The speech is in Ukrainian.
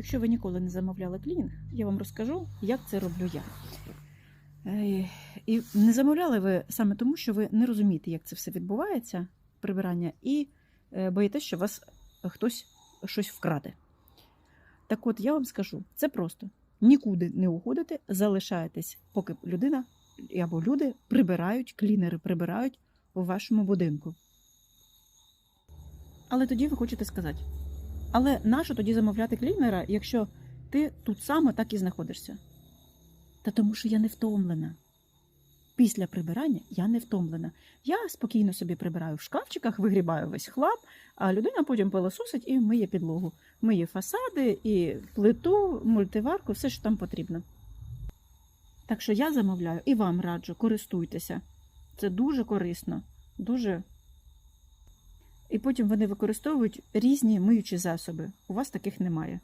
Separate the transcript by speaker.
Speaker 1: Якщо ви ніколи не замовляли клінінг, я вам розкажу, як це роблю я. Е, І не замовляли ви саме тому, що ви не розумієте, як це все відбувається, прибирання, і е, боїтесь, що вас хтось щось вкраде. Так от я вам скажу, це просто. Нікуди не уходите, залишаєтесь, поки людина або люди прибирають, клінери прибирають у вашому будинку. Але тоді ви хочете сказати: але нащо тоді замовляти клінера, якщо ти тут саме так і знаходишся? Та тому що я не втомлена. Після прибирання я не втомлена. Я спокійно собі прибираю в шкафчиках, вигрібаю весь хлам, а людина потім пилососить і миє підлогу. Миє фасади, і плиту, мультиварку, все, що там потрібно. Так що я замовляю і вам раджу, користуйтеся. Це дуже корисно, дуже. І потім вони використовують різні миючі засоби. У вас таких немає.